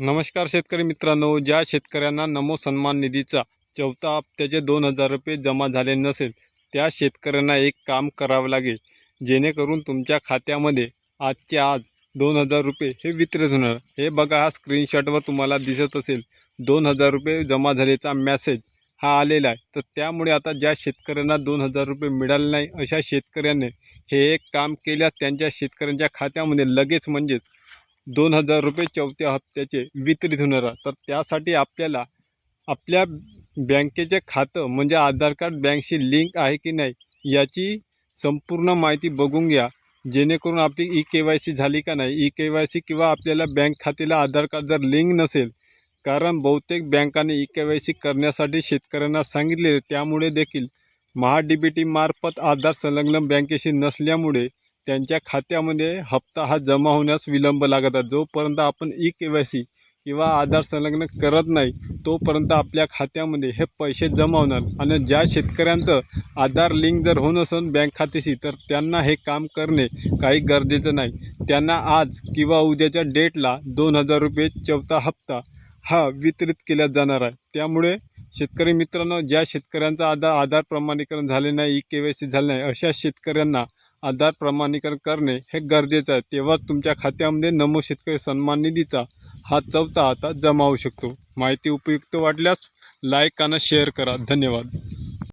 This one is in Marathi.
नमस्कार शेतकरी मित्रांनो ज्या शेतकऱ्यांना नमो सन्मान निधीचा चौथा हप्त्याचे दोन हजार रुपये जमा झाले नसेल त्या शेतकऱ्यांना एक काम करावं लागेल. जेणेकरून तुमच्या खात्यामध्ये आजच्या आज दोन हजार रुपये हे वितरित होणार. हे बघा हा स्क्रीनशॉटवर तुम्हाला दिसत असेल. दोन हजार रुपये जमा झाल्याचा मॅसेज हा आलेला आहे. तर त्यामुळे आता ज्या शेतकऱ्यांना दोन हजार रुपये मिळाले नाही अशा शेतकऱ्यांनी हे एक काम केल्यास त्यांच्या शेतकऱ्यांच्या खात्यामध्ये लगेच म्हणजेच दोन हजार रुपये चौथ्या हप्त्याचे वितरित होणार तर त्यासाठी आपल्याला आपल्या बँकेचे खातं म्हणजे आधार कार्ड बँकशी लिंक आहे की नाही याची संपूर्ण माहिती बघून घ्या. जेणेकरून आपली ई के वाय सी झाली का नाही ई के वाय सी किंवा आपल्याला बँक खात्याला आधार कार्ड जर लिंक नसेल कारण बहुतेक बँकाने ई के वाय सी करण्यासाठी शेतकऱ्यांना सांगितले त्यामुळे देखील महा डी बी टी मार्फत आधार संलग्न बँकेशी नसल्यामुळे त्यांच्या खात्यामध्ये हप्ता हा जमा होण्यास विलंब लागत आहे. जोपर्यंत आपण ई के वाय सी किंवा आधार संलग्न करत नाही तोपर्यंत आपल्या खात्यामध्ये हे पैसे जमा होणार. आणि ज्या शेतकऱ्यांचं आधार लिंक जर होऊन असेल बँक खात्याशी तर त्यांना हे काम करणे काही गरजेचं नाही. त्यांना आज किंवा उद्याच्या डेटला दोन हजार रुपये चौथा हप्ता हा वितरित केला जाणार आहे. त्यामुळे शेतकरी मित्रांनो ज्या शेतकऱ्यांचं आधार आधार प्रमाणीकरण झाले नाही ई के वाय सी झाले नाही अशा शेतकऱ्यांना आधार प्रमाणीकरण करणे हे गरजेचं आहे. तेव्हा तुमच्या खात्यामध्ये नमो शेतकरी सन्मान निधीचा हा चौथा आता जमा होऊ शकतो. माहिती उपयुक्त वाटल्यास लाईक आणि शेअर करा. धन्यवाद.